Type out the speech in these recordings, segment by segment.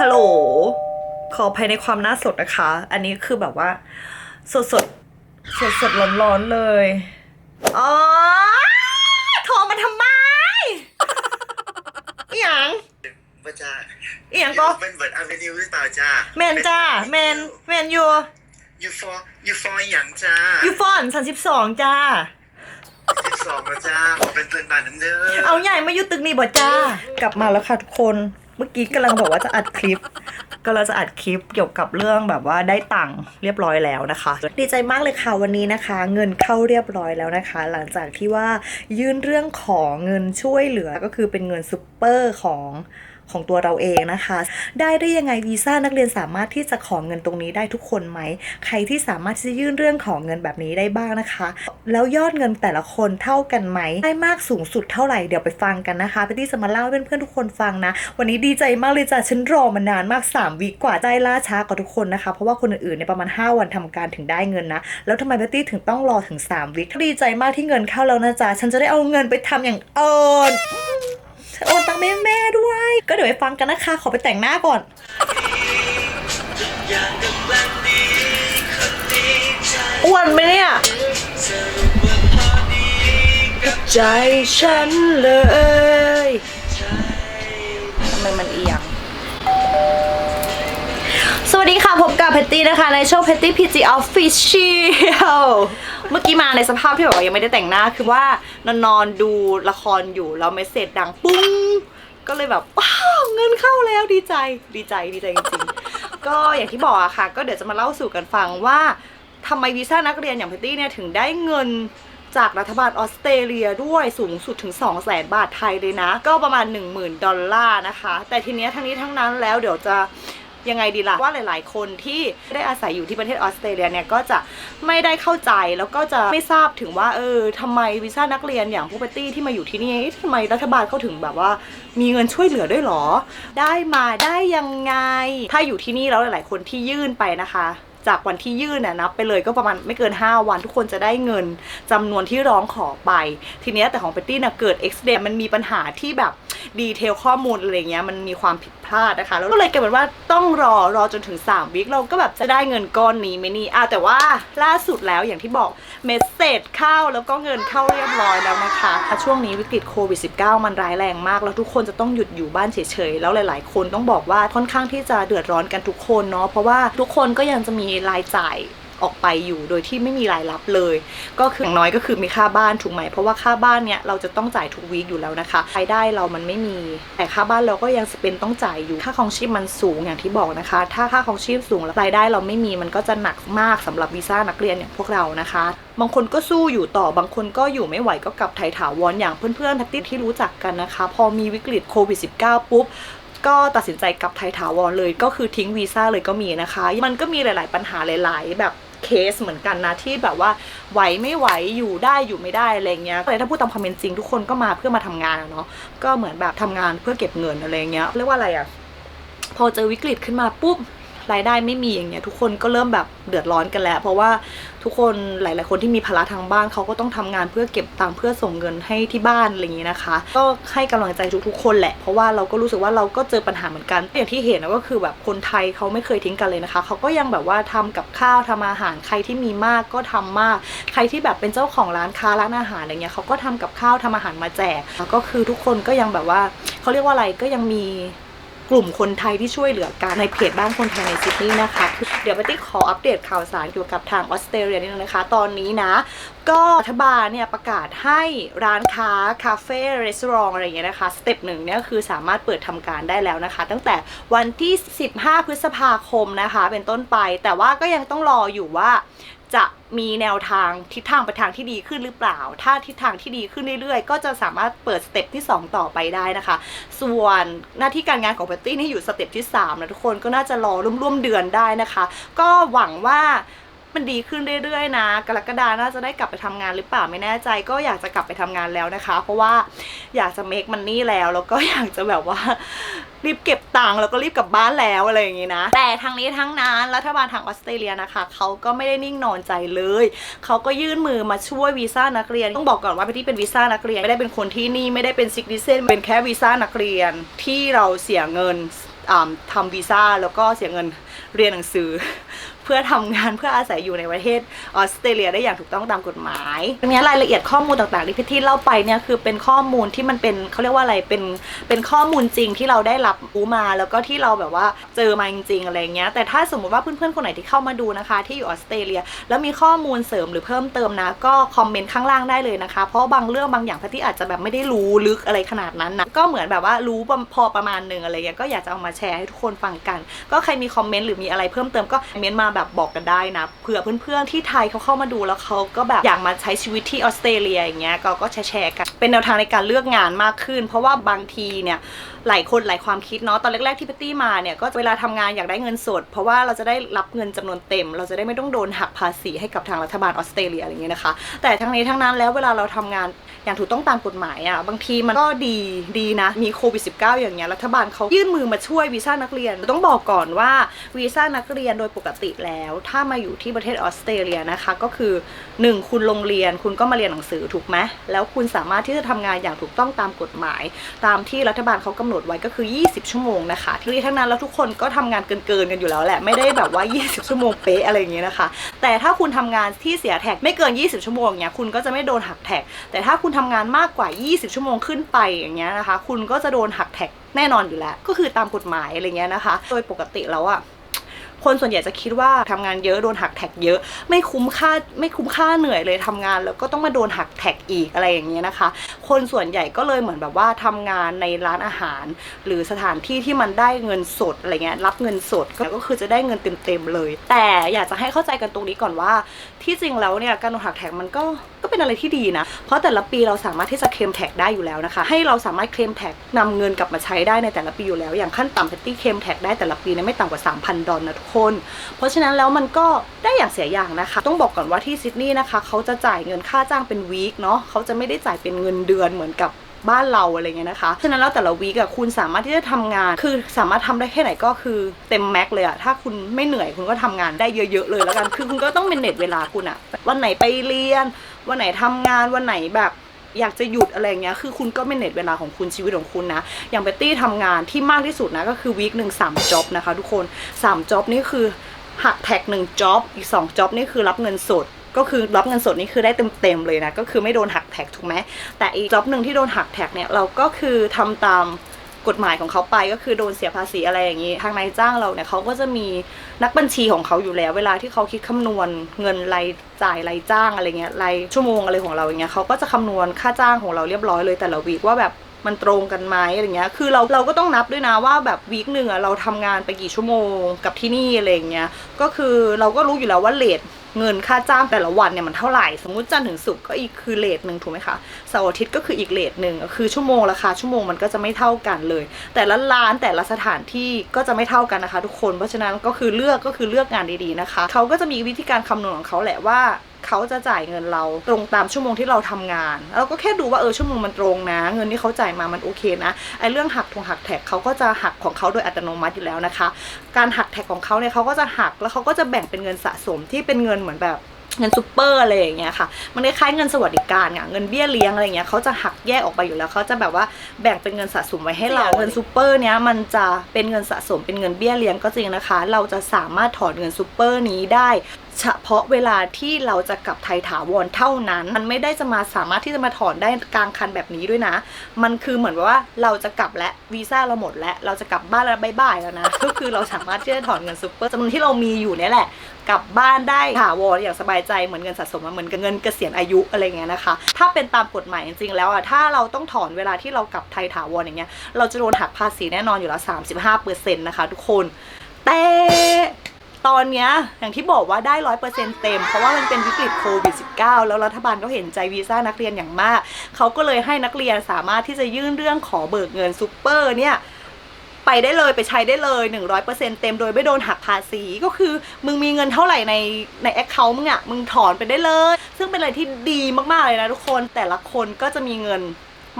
ฮัลโหล ขออภัยในความน่าสดนะคะ อันนี้คือแบบว่า สดสดสดสดร้อนร้อนๆเลย อ๋อโทรมาทำไมอหย่างว่าจ้าอหย่างก็เป็นเวิร์ดอเวนิวหรือเปล่าจ้าแมนจ้าแมนแมนอยู่ยูฟอร์ยูฟอร์อย่างจ้ายูฟอนสามสิบสองจ้าสิบสองแล้วจ้าขอเป็นเพื่อนบ้านน้ำเด้อเอาใหญ่มาอยู่ตึกนี้บ่จ้า กลับมาแล้วค่ะทุกคน เมื่อกี้กำลังบอกว่าจะอัดคลิปก็เราจะอัดคลิปเกี่ยวกับเรื่องแบบว่าได้ตังค์เรียบร้อยแล้วนะคะ ดีใจมากเลยค่ะวันนี้นะคะ เงินเข้าเรียบร้อยแล้วนะคะ หลังจากที่ว่ายื่นเรื่องของเงินช่วยเหลือก็คือเป็นเงินซูเปอร์ของ ของตัวเราเองนะคะ ได้ได้ยังไงวีซ่านักเรียนสามารถที่จะขอเงินตรงนี้ได้ทุกคนไหม ใครที่สามารถที่จะยื่นเรื่องของเงินแบบนี้ได้บ้างนะคะ แล้วยอดเงินแต่ละคนเท่ากันไหมได้มากสูงสุดเท่าไหร่เดี๋ยวไปฟังกันนะคะพี่ตี้จะมาเล่าให้เพื่อนๆทุกคนฟังนะ วันนี้ดีใจมากเลยจ้ะฉันรอมานานมาก 3วีกว่าใจล่าช้ากว่าทุกคนนะคะ เพราะว่าคนอื่นๆเนี่ยประมาณ 5 วันทำการถึงได้เงินนะ แล้วทำไมพี่ตี้ถึงต้องรอถึง3วีดีใจมากที่เงินเข้าแล้วนะจ๊ะฉันจะได้เอาเงินไปทำอย่างอื่น โอนตังค์แม่แม่ๆด้วย ก็เดี๋ยวไปฟังกันนะคะ ขอไปแต่งหน้าก่อนอย่างกำลังดีคนดีใจอ้วนไหมเนี่ยสรุปว่าพอดีกับใจฉันเลยใจทำไมมันเอียง สวัสดีค่ะ พบกับแพตตี้นะคะ ในช่อง Patty PG Official เเมื่อกี้มาในสภาพที่แบบว่ายังไม่ได้แต่งหน้าคือว่านอนนอนดูละครอยู่แล้วเมสเซจดังปุ้งก็เลยแบบว้าวเงินเข้าแล้วดีใจดีใจดีใจจริงๆ ก็อย่างที่บอกอะค่ะ ก็เดี๋ยวจะมาเล่าสู่กันฟังว่าทำไมวีซ่านักเรียนอย่างแพตตี้เนี่ยถึงได้เงินจากรัฐบาลออสเตรเลียด้วยสูงสุดถึง 2 0 0แสนบาทไทยเลยนะ ก็ประมาณ 10,000 ดอลลาร์นะคะ แต่ทีเนี้ยทั้งนี้ทั้งนั้นแล้วเดี๋ยวจะ ยังไงดีล่ะว่าหลาย ๆ คนที่ได้อาศัยอยู่ที่ประเทศออสเตรเลียเนี่ยก็จะไม่ได้เข้าใจแล้วก็จะไม่ทราบถึงว่าเออทำไมวีซ่านักเรียนอย่างพวกเปตี้ที่มาอยู่ที่นี่ทำไมรัฐบาลเขาถึงแบบว่า มีเงินช่วยเหลือด้วยหรอ ได้มาได้ยังไง ถ้าอยู่ที่นี่แล้วหลาย ๆ คนที่ยื่นไปนะคะ จากวันที่ยื่นน่ะนับไปเลยก็ประมาณไม่เกิน 5 วันทุกคนจะได้เงินจำนวนที่ร้องขอไป ทีเนี้ยแต่ของเปตตี้น่ะเกิด x เดมันมีปัญหาที่แบบดีเทลข้อมูลอะไรเงี้ยมันมีความผิดพลาดนะคะ แล้วก็เลยกลายเป็นว่าต้องรอรอจนถึง 3 วิคเราก็แบบจะได้เงินก้อนนี้ไหมนี่อะแต่ว่าล่าสุดแล้วอย่างที่บอกเมสเซจเข้าแล้วก็เงินเข้าเรียบร้อยแล้วนะคะช่วงนี้วิกฤตโควิด -19 มันร้ายแรงมาก แล้วทุกคนจะต้องหยุดอยู่บ้านเฉยๆ แล้วหลาย ๆ คนต้องบอกว่าค่อนข้างที่จะเดือดร้อนกันทุกคนเนาะเพราะว่าทุกคนก็ยังจะมีรายจ่ายออกไปอยู่โดยที่ไม่มีรายรับเลย ก็คืออย่างน้อยก็คือมีค่าบ้านถูกไหมเพราะว่าค่าบ้านเนี่ยเราจะต้องจ่ายทุกวีคอยู่แล้วนะคะรายได้เรามันไม่มี แต่ค่าบ้านเราก็ยังเป็นต้องจ่ายอยู่ค่าของชีพมันสูงอย่างที่บอกนะคะ ถ้าค่าของชีพสูงแล้วรายได้เราไม่มีมันก็จะหนักมากสำหรับวีซ่านักเรียนอย่างพวกเรานะคะ บางคนก็สู้อยู่ต่อบางคนก็อยู่ไม่ไหวก็กลับไทยถาวรอย่างเพื่อนๆทักติที่รู้จักกันนะคะ พอมีวิกฤตโควิด -19 ปุ๊บ ก็ตัดสินใจกลับไทยถาวรเลย ก็คือทิ้งวีซ่าเลยก็มีนะคะ มันก็มีหลาย ๆ ปัญหาหลาย ๆ แบบเคสเหมือนกันนะที่แบบว่าไหวไม่ไหวอยู่ได้อยู่ไม่ได้อะไรเงี้ยก็เลยถ้าพูดตามความเป็นจริงทุกคนก็มาเพื่อมาทำงานเนาะก็เหมือนแบบทำงานเพื่อเก็บเงินอะไรเงี้ยเรียกว่าอะไรอะพอเจอวิกฤตขึ้นมาปุ๊บ รายได้ไม่มีอย่างเงี้ยทุกคนก็เริ่มแบบเดือดร้อนกันแล้ว เพราะว่าทุกคนหลาย ๆ คนที่มีภาระทางบ้านเขาก็ต้องทำงานเพื่อเก็บตังค์เพื่อส่งเงินให้ที่บ้านอะไรอย่างงี้นะคะ ก็ให้กำลังใจทุก ๆ คนแหละเพราะว่าเราก็รู้สึกว่าเราก็เจอปัญหาเหมือนกันอย่างที่เห็นนะก็คือแบบคนไทยเขาไม่เคยทิ้งกันเลยนะคะเขาก็ยังแบบว่าทำกับข้าวทำอาหารใครที่มีมากก็ทำมาก ใครที่แบบเป็นเจ้าของร้านค้าร้านอาหารอะไรเงี้ยเขาก็ทำกับข้าวทำอาหารมาแจกแล้วก็คือทุกคนก็ยังแบบว่าเขาเรียกว่าอะไรก็ยังมี กลุ่มคนไทยที่ช่วยเหลือกันในเพจบ้านคนไทยในซิดนีย์นะคะ เดี๋ยวปาตี้ขออัปเดตข่าวสารเกี่ยวกับทางออสเตรเลียนิดนึงนะคะ ตอนนี้นะ ก็รัฐบาลเนี่ยประกาศให้ร้านค้า คาเฟ่รีสอร์ทอะไรอย่างเงี้ยนะคะ สเต็ปหนึ่งเนี่ยคือสามารถเปิดทำการได้แล้วนะคะ ตั้งแต่วันที่ 15 พฤษภาคมนะคะ เป็นต้นไป แต่ว่าก็ยังต้องรออยู่ว่า จะมีแนวทางทิศทางไปทางที่ดีขึ้นหรือเปล่า ถ้าทิศทางที่ดีขึ้นเรื่อยๆ ก็จะสามารถเปิดสเต็ปที่ 2 ต่อไปได้นะคะ ส่วนหน้าที่การงานของเบตตี้นี่อยู่สเต็ปที่3นะทุกคนก็น่าจะรอร่วมๆเดือนได้นะคะ ก็หวังว่า มันดีขึ้นเรื่อยๆนะ กรกฎาน่าจะได้กลับไปทำงานหรือเปล่าไม่แน่ใจ ก็อยากจะกลับไปทำงานแล้วนะคะ เพราะว่าอยากจะเมคมันนี่แล้วแล้วก็อยากจะแบบว่ารีบเก็บตังค์แล้วก็รีบกลับบ้านแล้วอะไรอย่างงี้นะ แต่ทั้งนี้ทั้งนั้นรัฐบาลทางออสเตรเลียนะคะเขาก็ไม่ได้นิ่งนอนใจเลยเขาก็ยื่นมือมาช่วยวีซ่านักเรียนต้องบอกก่อนว่าพี่ที่เป็นวีซ่านักเรียนไม่ได้เป็นคนที่นี่ไม่ได้เป็นซิกดิเซนเป็นแค่วีซ่านักเรียนที่เราเสียเงินทำวีซ่าแล้วก็เสียเงินเรียนหนังสือ เพื่อทำงานเพื่ออาศัยอยู่ในประเทศออสเตรเลียได้อย่างถูกต้องตามกฎหมายทีนี้รายละเอียดข้อมูลต่างๆที่พี่ที่เล่าไปเนี่ยคือเป็นข้อมูลที่มันเป็นเขาเรียกว่าอะไรเป็นเป็นข้อมูลจริงที่เราได้รับรู้มา แล้วก็ที่เราแบบว่าเจอมาจริงๆอะไรเงี้ยแต่ถ้าสมมติว่าเพื่อนๆคนไหนที่เข้ามาดูนะคะ ที่อยู่ออสเตรเลีย แล้วมีข้อมูลเสริมหรือเพิ่มเติมนะ ก็คอมเมนต์ข้างล่างได้เลยนะคะ เพราะบางเรื่องบางอย่างพี่ที่อาจจะแบบไม่ได้รู้ลึกอะไรขนาดนั้นนะก็เหมือนแบบว่ารู้พอประมาณหนึ่งอะไรเงี้ยก็อยากจะเอามาแชร์ให้ทุกคนฟังกัน ก็ใครมีคอมเมนต์หรือมีอะไรเพิ่มเติมก็เมนต์มาแบบบอกกันได้นะเผื่อเพื่อนๆที่ไทยเขาเข้ามาดูแล้วเขาก็แบบอยากมาใช้ชีวิตที่ออสเตรเลียอย่างเงี้ยก็ก็แชร์กันเป็นแนวทางในการเลือกงานมากขึ้น เพราะว่าบางทีเนี่ยหลายคนหลายความคิดเนาะตอนแรกๆที่พี่ตี้มาเนี่ยก็เวลาทำงานอยากได้เงินสด เพราะว่าเราจะได้รับเงินจำนวนเต็ม เราจะได้ไม่ต้องโดนหักภาษีให้กับทางรัฐบาลออสเตรเลียอะไรเงี้ยนะคะ แต่ทั้งนี้ทั้งนั้นแล้วเวลาเราทำงานอย่างถูกต้องตามกฎหมายอะ่ะบางทีมันก็ดีดีนะ มีโควิด -19 อย่างเงี้ยรัฐบาลเขายื่นมือมาช่วยวีซ่านักเรียน ต้องบอกก่อนว่าวีซ่านักเรียนโดยปกติแล้ว ถ้ามาอยู่ที่ประเทศออสเตรเลียนะคะก็คือ 1 คุณลงเรียนคุณก็มาเรียนหนังสือถูกไหมแล้วคุณสามารถที่จะทำงานอย่างถูกต้องตามกฎหมาย ตามที่รัฐบาลเขากำหนดไว้ก็คือ 20 ชั่วโมงนะคะทั้งนี้ทั้งนั้นแล้วทุกคนก็ทำงานเกินๆกันอยู่แล้วแหละไม่ได้แบบว่า 20 ชั่วโมงเป๊ะอะไรอย่างเงี้ยนะคะ แต่ถ้าคุณทำงานที่เสียแท็กไม่เกิน 20 ชั่วโมงเนี้ยคุณก็จะไม่โดนหักแท็ก แต่ถ้าคุณทำงานมากกว่า 20 ชั่วโมงขึ้นไปอย่างเงี้ยนะคะ คุณก็จะโดนหักแท็กแน่นอนอยู่แล้ว ก็คือตามกฎหมายอะไรเงี้ยนะคะ โดยปกติแล้วอะ คนส่วนใหญ่จะคิดว่าทำงานเยอะโดนหักแท็กเยอะ ไม่คุ้มค่าไม่คุ้มค่าเหนื่อยเลยทำงานแล้วก็ต้องมาโดนหักแท็กอีกอะไรอย่างเงี้ยนะคะ คนส่วนใหญ่ก็เลยเหมือนแบบว่าทำงานในร้านอาหาร หรือสถานที่ที่มันได้เงินสดอะไรเงี้ยรับเงินสดก็ก็คือจะได้เงินเต็มๆเลย แต่อยากจะให้เข้าใจกันตรงนี้ก่อนว่า ที่จริงแล้วเนี่ยการโดนหักแท็กมันก็ ก็เป็นอะไรที่ดีนะ เพราะแต่ละปีเราสามารถที่จะเคลมแท็กได้อยู่แล้วนะคะ ให้เราสามารถเคลมแท็กนำเงินกลับมาใช้ได้ในแต่ละปีอยู่แล้ว อย่างขั้นต่ำเพตตี้เคลมแท็กได้แต่ละปีเนี่ยไม่ต่ำกว่า 3,000 ดอลลาร์นะทุกคน เพราะฉะนั้นแล้วมันก็ได้อย่างเสียอย่างนะคะ ต้องบอกก่อนว่าที่ซิดนีย์นะคะเขาจะจ่ายเงินค่าจ้างเป็นวีคเนาะเขาจะไม่ได้จ่ายเป็นเงินเดือนเหมือนกับบ้านเราอะไรเงี้ยนะคะ ฉะนั้นแล้วแต่ละวีคอะคุณสามารถที่จะทำงาน คือสามารถทำได้แค่ไหนก็คือเต็มแม็กเลยอะถ้าคุณไม่เหนื่อยคุณก็ทำงานได้เยอะๆเลยแล้วกัน คือคุณก็ต้องเป็นเน็ตเวลาคุณอะวันไหนไปเรียน วันไหนทำงานวันไหนแบบอยากจะหยุดอะไรเงี้ย คือคุณก็เป็นเน็ตเวลาของคุณชีวิตของคุณนะ อย่างเบตตี้ทำงานที่มากที่สุดนะก็คือวีคหนึ่งสามจ็อบนะคะทุกคนสามจ็อบนี่คือหักแท็กหนึ่งจ็อบอีกสองจ็อบนี่คือรับเงินสด ก็คือรับเงินสดนี่คือได้เต็มๆเลยนะ ก็คือไม่โดนหักแท็กถูกไหมแต่อีกจ็อบหนึ่งที่โดนหักแท็กเนี่ยเราก็คือทำตาม กฎหมายของเขาไปก็คือโดนเสียภาษีอะไรอย่างนี้ ทางนายจ้างเราเนี่ยเขาก็จะมีนักบัญชีของเขาอยู่แล้ว เวลาที่เขาคิดคำนวณเงินรายจ่ายรายจ้างอะไรเงี้ยรายชั่วโมงอะไรของเราอย่างเงี้ยเขาก็จะคำนวณค่าจ้างของเราเรียบร้อยเลยแต่ละวีคว่าแบบมันตรงกันไหมอะไรเงี้ย คือเราเราก็ต้องนับด้วยนะว่าแบบวีคหนึ่งอะเราทำงานไปกี่ชั่วโมงกับที่นี่อะไรอย่างเงี้ย ก็คือเราก็รู้อยู่แล้วว่าเลท เงินค่าจ้างแต่ละวันเนี่ยมันเท่าไหร่ สมมุติจันทร์ถึงศุกร์ก็อีกคือเลทหนึ่งถูกไหมคะเสาร์อาทิตย์ก็คืออีกเลทหนึ่งคือชั่วโมงราคาชั่วโมงมันก็จะไม่เท่ากันเลย แต่ละร้านแต่ละสถานที่ก็จะไม่เท่ากันนะคะ ทุกคนเพราะฉะนั้นก็คือเลือกก็คือเลือกงานดีๆนะคะเขาก็จะมีวิธีการคำนวณของเขาแหละว่า เขาจะจ่ายเงินเราตรงตามชั่วโมงที่เราทำงานเราก็แค่ดูว่าเออชั่วโมงมันตรงนะ เงินที่เขาจ่ายมามันโอเคนะไอ้เรื่องหักทงหักแท็กเขาก็จะหักของเขาโดยอัตโนมัติอยู่แล้วนะคะ การหักแท็กของเขาเนี่ยเขาก็จะหักแล้วเขาก็จะแบ่งเป็นเงินสะสมที่เป็นเงินเหมือนแบบเงินซูเปอร์อะไรอย่างเงี้ยค่ะ มันคล้ายๆเงินสวัสดิการอะเงินเบี้ยเลี้ยงอะไรเงี้ยเขาจะหักแยกออกไปอยู่แล้วเขาจะแบบว่าแบ่งเป็นเงินสะสมไว้ให้เรา เงินซูเปอร์เนี้ยมันจะเป็นเงินสะสมเป็นเงินเบี้ยเลี้ยงก็จริงนะคะ เราจะสามารถถอนเงินซูเปอร์นี้ได้ เฉพาะเวลาที่เราจะกลับไทยถาวรเท่านั้น มันไม่ได้จะมาสามารถที่จะมาถอนได้กลางคันแบบนี้ด้วยนะ มันคือเหมือนว่าเราจะกลับและวีซ่าเราหมดแล้วเราจะกลับบ้านแล้วบายบายแล้วนะ ก็คือเราสามารถที่จะถอนเงินซูเปอร์จำนวนที่เรามีอยู่เนี่ยแหละ กลับบ้านได้ถาวรอย่างสบายใจเหมือนเงินสะสมเหมือนกับเงินเกษียณอายุอะไรเงี้ยนะคะ ถ้าเป็นตามกฎหมายจริงๆแล้วอะถ้าเราต้องถอนเวลาที่เรากลับไทยถาวรอย่างเงี้ยเราจะโดนหักภาษีแน่นอนอยู่แล้ว35%นะคะทุกคนแต่ ตอนเนี้ยอย่างที่บอกว่าได้ร้อยเปอร์เซ็นต์เต็ม เพราะว่ามันเป็นวิกฤตโควิด -19 แล้วรัฐบาลก็เห็นใจวีซ่านักเรียนอย่างมาก เขาก็เลยให้นักเรียนสามารถที่จะยื่นเรื่องขอเบิกเงินซูเปอร์เนี่ยไปได้เลยไปใช้ได้เลย 100%เต็มโดยไม่โดนหักภาษีก็คือ มึงมีเงินเท่าไหร่ในในแอคเคาท์มึงอะมึงถอนไปได้เลย ซึ่งเป็นอะไรที่ดีมากๆเลยนะทุกคนแต่ละคนก็จะมีเงิน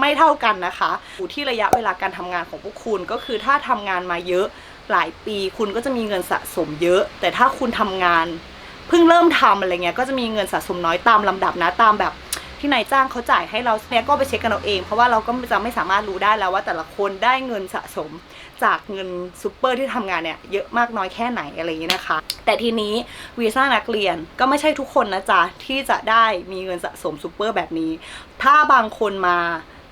ไม่เท่ากันนะคะอยู่ที่ระยะเวลาการทำงานของพวกคุณก็คือถ้าทำงานมาเยอะ หลายปีคุณก็จะมีเงินสะสมเยอะ แต่ถ้าคุณทำงาน เพิ่งเริ่มทำอะไรเงี้ยก็จะมีเงินสะสมน้อยตามลำดับนะตามแบบที่นายจ้างเขาจ่ายให้เราเนี่ยก็ไปเช็คกันเอาเอง เพราะว่าเราก็จะไม่สามารถรู้ได้แล้วว่าแต่ละคนได้เงินสะสมจากเงินซูเปอร์ที่ทำงานเนี่ยเยอะมากน้อยแค่ไหนอะไรอย่างนี้นะคะ แต่ทีนี้วีซ่านักเรียนก็ไม่ใช่ทุกคนนะจ๊ะที่จะได้มีเงินสะสมซูเปอร์แบบนี้ ถ้าบางคนมา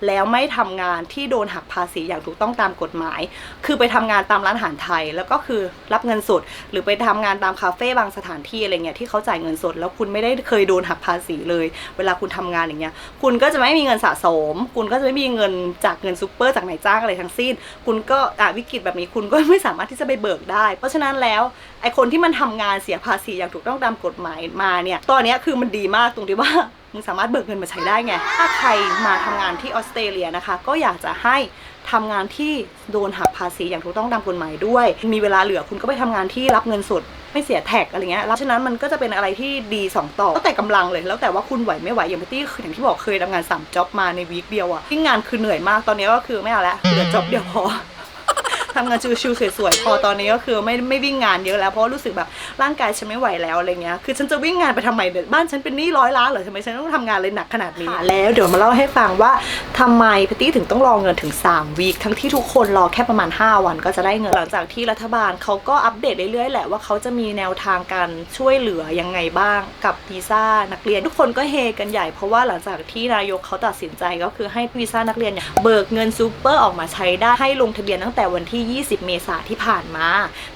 แล้วไม่ทำงานที่โดนหักภาษีอย่างถูกต้องตามกฎหมาย คือไปทำงานตามร้านอาหารไทย แล้วก็คือรับเงินสด หรือไปทำงานตามคาเฟ่บางสถานที่อะไรเงี้ยที่เขาจ่ายเงินสด แล้วคุณไม่ได้เคยโดนหักภาษีเลย เวลาคุณทำงานอย่างเงี้ย คุณก็จะไม่มีเงินสะสม คุณก็จะไม่มีเงินจากเงินซูเปอร์จากนายจ้างอะไรทั้งสิ้น คุณก็อะวิกฤตแบบนี้คุณก็ไม่สามารถที่จะไปเบิกได้ เพราะฉะนั้นแล้วไอคนที่มันทำงานเสียภาษีอย่างถูกต้องตามกฎหมายมาเนี่ย ตอนนี้คือมันดีมากตรงที่ว่า มึงสามารถเบิกเงินมาใช้ได้ไง ถ้าใครมาทำงานที่ออสเตรเลียนะคะ ก็อยากจะให้ทำงานที่โดนหักภาษีอย่างถูกต้องตามกฎหมายด้วย มีเวลาเหลือคุณก็ไปทำงานที่รับเงินสดไม่เสียแท็กอะไรเงี้ยแล้วฉะนั้นมันก็จะเป็นอะไรที่ดีสองต่อแล้วแต่กำลังเลย แล้วแต่ว่าคุณไหวไม่ไหว อย่างพี่ตี้คืออย่างที่บอกเคยทำงานสามจ็อบมาในวีคเดียวอะที่งานคือเหนื่อยมาก ตอนนี้ก็คือไม่เอาละเหลือจ็อบเดียวพอทำงานชิวๆสวยๆ พอตอนนี้ก็คือไม่ไม่วิ่งงานเยอะแล้วเพราะรู้สึกแบบ ร่างกายฉันไม่ไหวแล้วอะไรเงี้ยคือฉันจะวิ่งงานไปทำไมเดี๋ยวบ้านฉันเป็นหนี้ร้อยล้านเหรอทำไมฉันต้องทำงานเลยหนักขนาดนี้แล้วเดี๋ยวมาเล่าให้ฟังว่าทำไมพตตี้ถึงต้องรอเงินถึง 3 วีคทั้งที่ทุกคนรอแค่ประมาณ 5 วันก็จะได้เงินหลังจากที่รัฐบาลเขาก็อัปเดตเรื่อยๆแหละว่าเขาจะมีแนวทางการช่วยเหลือยังไงบ้างกับวีซ่านักเรียนทุกคนก็เฮกันใหญ่เพราะว่าหลังจากที่นายกเขาตัดสินใจก็คือให้วีซ่านักเรียนเนี่ยเบิกเงินซูเปอร์ออกมาใช้ได้ให้ลงทะเบียนตั้งแต่วันที่ 20 เมษาที่ผ่านมา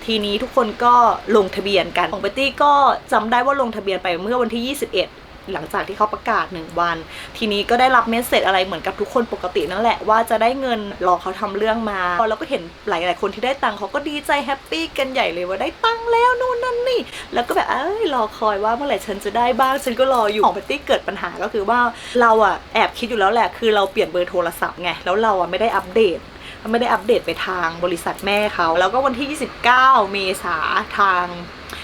ทีนี้ทุกคนก็ลงทะเบียนกัน ของเบตตี้ก็จำได้ว่าลงทะเบียนไปเมื่อวันที่ 21หลังจากที่เขาประกาศ 1 วัน ทีนี้ก็ได้รับเมสเซจอะไรเหมือนกับทุกคนปกตินั่นแหละว่าจะได้เงินรอเขาทำเรื่องมาแล้วก็เห็นหลาย ๆ คนที่ได้ตังค์เขาก็ดีใจแฮปปี้กันใหญ่เลยว่าได้ตังค์แล้วนู่นนั่นนี่ แล้วก็แบบเอ้ยรอคอยว่าเมื่อไหร่ฉันจะได้บ้างฉันก็รออยู่ของเบตตี้เกิดปัญหาก็คือว่าเราอะแอบคิดอยู่แล้วแหละคือเราเปลี่ยนเบอร์โทรศัพท์ไงแล้วเราอะไม่ได้อัปเดตไม่ได้อัปเดตไปทางบริษัทแม่เขาแล้วก็วันที่ 29 เมษาทาง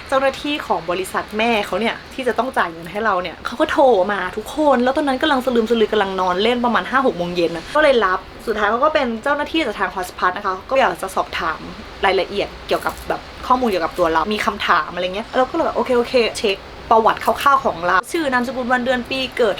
เจ้าหน้าที่ของบริษัทแม่เขาเนี่ยที่จะต้องจ่ายเงินให้เราเนี่ยเขาก็โทรมาทุกคน แล้วตอนนั้นกำลังสลืมสลือกำลังนอนเล่นประมาณ5-6โมงเย็นนะก็เลยรับสุดท้ายเขาก็เป็นเจ้าหน้าที่จากทางฮอสพัทนะคะก็อยากจะสอบถามรายละเอียดเกี่ยวกับแบบข้อมูลเกี่ยวกับตัวเรา มีคำถามอะไรเงี้ยเราก็เลยแบบโอเคโอเคเช็คประวัติคร่าวๆของเรา ชื่อนามสกุลวันเดือนปีเกิด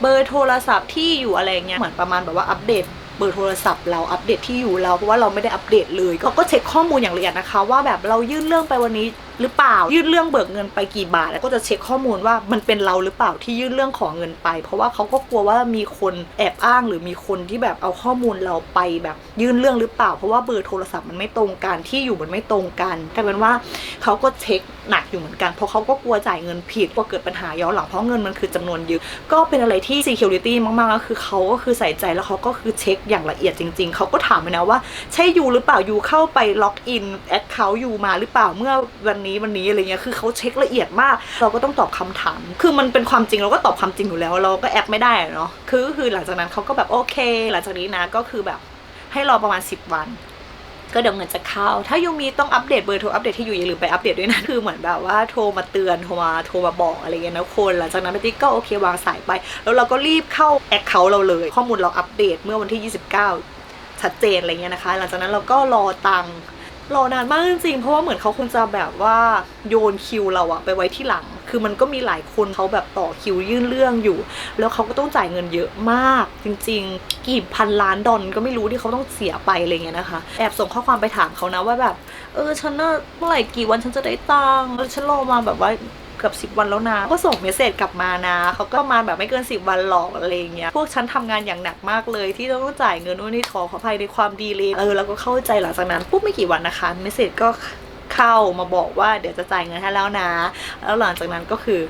เบอร์โทรศัพท์ที่อยู่อะไรเงี้ยเหมือนประมาณแบบว่าอัปเดตเบอร์โทรศัพท์เราอัปเดตที่อยู่เราเพราะว่าเราไม่ได้อัปเดตเลยก็เช็คข้อมูลอย่างละเอียดนะคะ ว่าแบบเรายื่นเรื่องไปวันนี้ หรือเปล่า ยื่นเรื่องเบิกเงินไปกี่บาท แล้วก็จะเช็คข้อมูลว่ามันเป็นเราหรือเปล่าที่ยื่นเรื่องของเงินไป เพราะว่าเขาก็กลัวว่ามีคนแอบอ้างหรือมีคนที่แบบเอาข้อมูลเราไปแบบยื่นเรื่องหรือเปล่า เพราะว่าเบอร์โทรศัพท์มันไม่ตรงกันที่อยู่มันไม่ตรงกันกลายเป็นว่าเขาก็เช็คหนักอยู่เหมือนกันเพราะเขาก็กลัวจ่ายเงินผิดกลัวเกิดปัญหาย้อนหลังเพราะเงินมันคือจำนวนเยอะก็เป็นอะไรที่ security มากๆก็คือเขาก็คือใส่ใจแล้วเขาก็คือเช็คอย่างละเอียดจริง ๆเขาก็ถามไปนะว่า ใช่ยูหรือเปล่ายูเข้าไปล็อกอินแอคเคาท์ยูมาหรือเปล่าเมื่อวันนี้วันนี้อะไรเงี้ยคือเขาเช็คละเอียดมาก เราก็ต้องตอบคำถาม คือมันเป็นความจริงเราก็ตอบความจริงอยู่แล้ว เราก็แอบไม่ได้อะเนาะคือก็คือหลังจากนั้นเขาก็แบบโอเค หลังจากนี้นะก็คือแบบให้รอประมาณ 10 วันก็เดี๋ยวเงินจะเข้า ถ้ายูมีต้องอัปเดตเบอร์โทรอัปเดตที่อยู่อย่าลืมไปอัปเดตด้วยนะ คือเหมือนแบบว่าโทรมาเตือนโทรมาโทรมาบอกอะไรเงี้ยนะคนหลังจากนั้นไปติ๊กก็โอเควางสายไป แล้วเราก็รีบเข้าแอคเคาท์เราเลย ข้อมูลเราอัปเดตเมื่อวันที่ 29 ชัดเจนอะไรเงี้ยนะคะ หลังจากนั้นเราก็รอตังค์ รอนานมากจริงๆ เพราะว่าเหมือนเขาคงจะแบบว่าโยนคิวเราอะไปไว้ที่หลัง คือมันก็มีหลายคนเขาแบบต่อคิวยื่นเรื่องอยู่ แล้วเขาก็ต้องจ่ายเงินเยอะมาก จริง ๆ กี่พันล้านดอลก็ไม่รู้ที่เขาต้องเสียไปอะไรเงี้ยนะคะ แอบส่งข้อความไปถามเขานะว่าแบบ เออฉันน่ะเมื่อไหร่กี่วันฉันจะได้ตังค์แล้วฉันรอมาแบบว่า กือบสิบวันแล้วนะก็ส่งเมสเซจกลับมานะเขาก็มาแบบไม่เกินสิบวันหรอกอะไรเงี้ยพวกฉันทำงานอย่างหนักมากเลยที่ต้องจ่ายเงินนู่นนี่ขอขอภัยในความดีเลยเออแล้วก็เข้าใจหลังจากนั้นปุ๊บไม่กี่วันนะคะเมสเซจก็เข้ามาบอกว่าเดี๋ยวจะจ่ายเงินให้แล้วนะ แล้วหลังจากนั้นก็คือ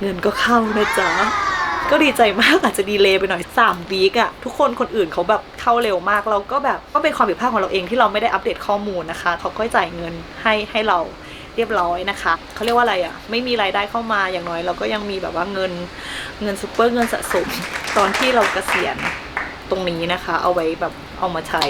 เงินก็เข้านะจ๊ะก็ดีใจมากอาจจะดีเลยไปหน่อย3วีกอะทุกคนคนอื่นเขาแบบเข้าเร็วมากเราก็แบบก็เป็นความผิดพลาดของเราเองที่เราไม่ได้อัปเดตข้อมูลนะคะเขาก็จ่ายเงินให้ให้เรา เรียบร้อยนะคะเขาเรียกว่าอะไรอะไม่มีรายได้เข้ามาอย่างน้อย เราก็ยังมีแบบว่าเงินเงินซูเปอร์เงินสะสมตอนที่เราเกษียณตรงนี้นะคะ เอาไว้แบบเอามาใช้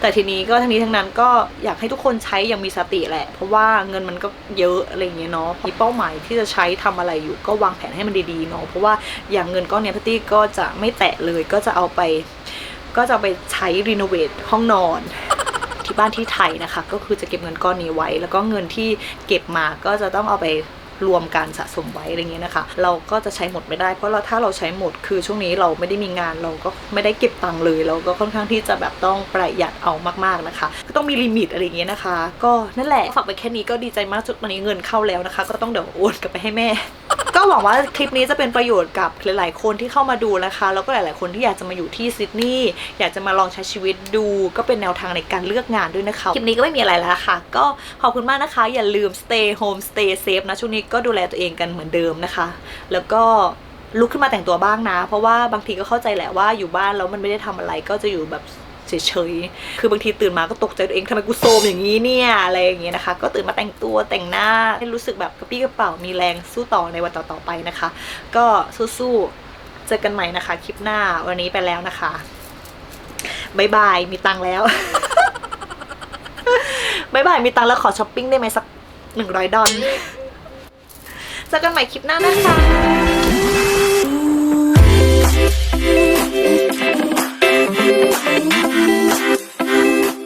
แต่ทีนี้ก็ทั้งนี้ทั้งนั้นก็อยากให้ทุกคนใช้อย่างมีสติแหละ เพราะว่าเงินมันก็เยอะอะไรเงี้ยเนาะมีเป้าหมายที่จะใช้ทำอะไรอยู่ก็วางแผนให้มันดีๆเนาะเพราะว่าอย่างเงินก้อนเนี้ยพี่ตี้ก็จะไม่แตะเลยก็จะเอาไป ก็จะไปใช้รีโนเวทห้องนอน ที่บ้านที่ไทยนะคะ ก็คือจะเก็บเงินก้อนนี้ไว้ แล้วก็เงินที่เก็บมาก็จะต้องเอาไปรวมการสะสมไว้อะไรเงี้ยนะคะ เราก็จะใช้หมดไม่ได้เพราะเราถ้าเราใช้หมดคือช่วงนี้เราไม่ได้มีงานเราก็ไม่ได้เก็บตังค์เลย เราก็ค่อนข้างที่จะแบบต้องประหยัดเอามากๆนะคะ ก็ต้องมีลิมิตอะไรเงี้ยนะคะ ก็นั่นแหละฝากไปแค่นี้ก็ดีใจมากจุดตอนนี้เงินเข้าแล้วนะคะ ก็ต้องเดี๋ยวโอนกลับไปให้แม่ ก็หวังว่าคลิปนี้จะเป็นประโยชน์กับหลาย ๆ คนที่เข้ามาดูนะคะ แล้วก็หลาย ๆ คนที่อยากจะมาอยู่ที่ซิดนีย์อยากจะมาลองใช้ชีวิตดู ก็เป็นแนวทางในการเลือกงานด้วยนะคะคลิปนี้ก็ไม่มีอะไรแล้วค่ะ ก็ขอบคุณมากนะคะ อย่าลืม stay home stay safe นะช่วงนี้ก็ดูแลตัวเองกันเหมือนเดิมนะคะ แล้วก็ลุกขึ้นมาแต่งตัวบ้างนะ เพราะว่าบางทีก็เข้าใจแหละว่าอยู่บ้านแล้วมันไม่ได้ทำอะไรก็จะอยู่แบบ เฉยๆ คือบางทีตื่นมาก็ตกใจตัวเองทำไมกูโซมอย่างนี้เนี่ยอะไรอย่างเงี้ยนะคะ ก็ตื่นมาแต่งตัวแต่งหน้าให้รู้สึกแบบกระปี้กระเป๋ามีแรงสู้ต่อในวันต่อๆไปนะคะ ก็สู้ๆ เจอกันใหม่นะคะ คลิปหน้าวันนี้ไปแล้วนะคะบายบายมีตังแล้วบายบายมีตังแล้วขอช้อปปิ้งได้ไหมสักหนึ่งร้อยดอลเจอกันใหม่คลิปหน้านะคะ you.